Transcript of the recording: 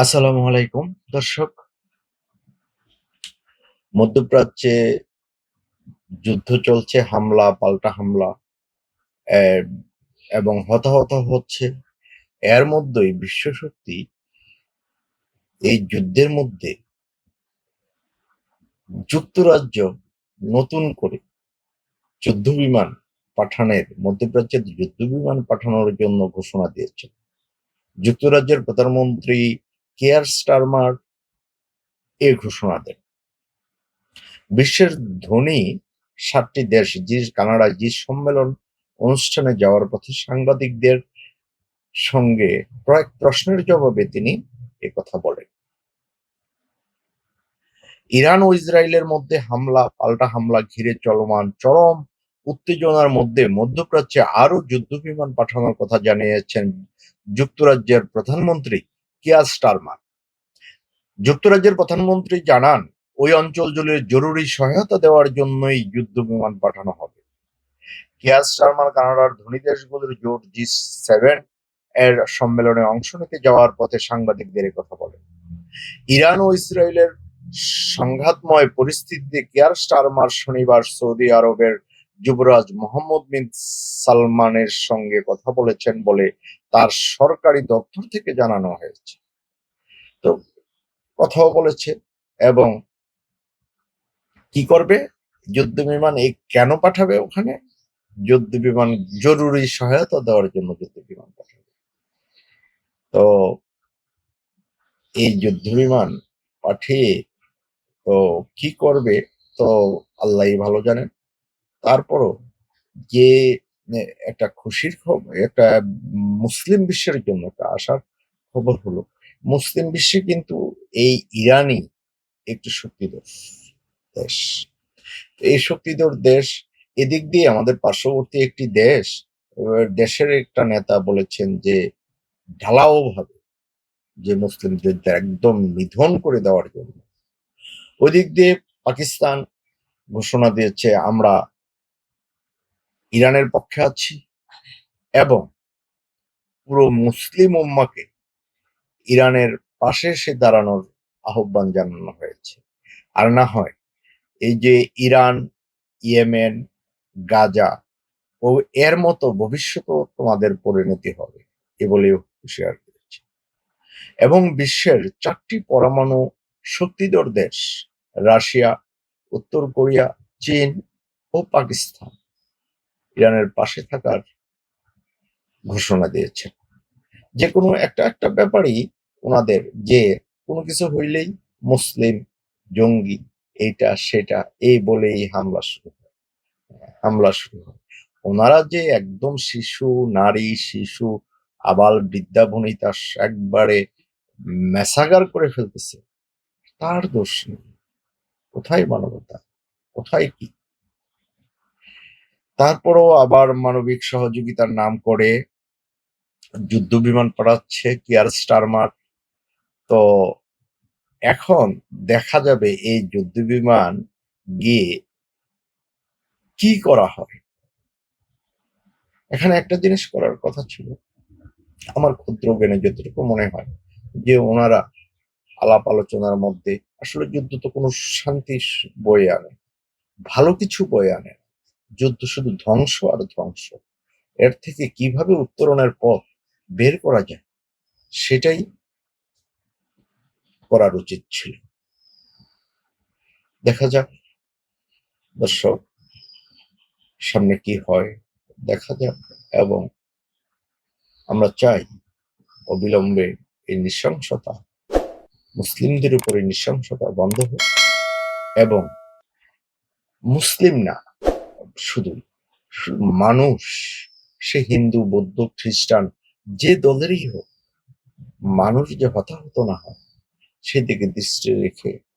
আসসালামু আলাইকুম। দর্শক, মধ্যপ্রাচ্যে যুদ্ধ চলছে, হামলা, পাল্টা হামলা এবং হতাহত হচ্ছে। এর মধ্যেই বিশ্বশক্তি এই যুদ্ধের মধ্যে যুক্তরাজ্য নতুন করে যুদ্ধ বিমান পাঠানোর মধ্যপ্রাচ্যে যুদ্ধ বিমান পাঠানোর জন্য ঘোষণা দিয়েছে। যুক্তরাজ্যের প্রধানমন্ত্রী কেয়ার স্টারমার এ ঘোষণা দেন। বিশ্বের ধনী সাতটি দেশ, জি কানাডায় জি, সম্মেলন অনুষ্ঠানে যাওয়ার পথে সাংবাদিকদের সঙ্গে কয়েক প্রশ্নের জবাবে তিনি কথা বলেন। ইরান ও ইসরায়েলের মধ্যে হামলা, পাল্টা হামলা, ঘিরে চলমান চরম উত্তেজনার মধ্যে মধ্যপ্রাচ্যে আরও যুদ্ধ বিমান পাঠানোর কথা জানিয়েছেন যুক্তরাজ্যের প্রধানমন্ত্রী কিয়ার স্টারমার। যুক্তরাজ্যের প্রধানমন্ত্রী জানান, ওই অঞ্চল জুড়ে জরুরি সহায়তা দেওয়ার জন্যই যুদ্ধ বিমান পাঠানো হবে। কিয়ার স্টারমার কানাডার ধনী দেশগুলোর জোট জি সেভেন এর সম্মেলনে অংশ নিতে যাওয়ার পথে সাংবাদিকদের কথা বলেন। ইরান ও ইসরায়েলের সংঘাতময় পরিস্থিতিতে কেয়ার স্টারমার শনিবার সৌদি আরবের যুবরাজ মোহাম্মদ বিন সালমানের সঙ্গে কথা বলেছেন বলে তার সরকারি দপ্তর থেকে জানানো হয়েছে। তো কথাও বলেছে এবং কি করবে? যুদ্ধ বিমান এই কেন পাঠাবে ওখানে? যুদ্ধ বিমান জরুরি সহায়তা দেওয়ার জন্য যুদ্ধ বিমান পাঠাবে। তো এই যুদ্ধ বিমান পাঠিয়ে তো কি করবে? তো আল্লাহ ভালো জানেন। তারপরও যে একটা খুশির খবর একটা মুসলিম বিশ্বের জন্য একটা আশার খবর হলো, মুসলিম বিশ্বে কিন্তু এই ইরানই একটি শক্তিধর দেশ। এই শক্তিধর দেশ এদিক দিয়ে আমাদের পার্শ্ববর্তী একটি দেশ দেশের একটা নেতা বলেছেন যে ঢালাও ভাবে যে মুসলিম মুসলিমদের একদম নিধন করে দেওয়ার জন্য। ওই দিক দিয়ে পাকিস্তান ঘোষণা দিয়েছে, আমরা ইরানের পক্ষে আছি এবং পুরো মুসলিম উম্মাকে ইরানের পাশে এসে দাঁড়ানোর আহ্বান জানানো হয়েছে। আর না হয় এই যে ইরান, ইয়েমেন, গাজা ও এর মতো ভবিষ্যতেও তোমাদের পরিণতি হবে, এ বলে হুঁশিয়ার করেছে এবং বিশ্বের চারটি পরমাণু শক্তিধর দেশ, রাশিয়া, উত্তর কোরিয়া, চীন ও পাকিস্তান। ইরানের পাশে থাকার ঘোষণা দিয়েছেন যে কোনো একটা একটা ব্যাপারই ওনাদের যে কোনো কিছু হইলেই মুসলিম জঙ্গি এইটা, সেটা, এই বলেই হামলা শুরু হয়। হামলা শুরু হয়। ওনারা যে একদম শিশু, নারী, শিশু, আবাল বৃদ্ধা বনিতা একবারে মেসাগার করে ফেলতেছে, তার দোষ নেই। কোথায় মানবতা? কোথায় কি? তারপরও আবার মানবিক সহযোগিতার নাম করে যুদ্ধ বিমান পাঠাচ্ছে কিয়ার স্টারমার তো এখন দেখা যাবে এই যুদ্ধ বিমান গিয়ে কি করা হয়? এখানে একটা জিনিস করার কথা ছিল। আমার ক্ষুদ্র জ্ঞানে যতটুকু মনে হয় যে ওনারা আলাপ আলোচনার মধ্যে আসলে যুদ্ধ তো কোনো শান্তি বয়ে আনে, ভালো কিছু বয়ে আনে যুদ্ধ শুধু ধ্বংস আর ধ্বংস। এর থেকে কীভাবে উত্তরণের পথ বের করা যায়, সেটাই করার উচিত ছিল। দেখা যাক, দর্শক, সামনে কি হয়, দেখা যাক এবং আমরা চাই অবিলম্বে এই নৃশংসতা, মুসলিমদের উপরে নৃশংসতা বন্ধ হোক এবং মুসলিম না শুধু মানুষ, সে হিন্দু, বৌদ্ধ, খ্রিস্টান, যে দলেরই হোক, মানুষ যে হতাহত না হয়, সেদিকে দৃষ্টি রেখে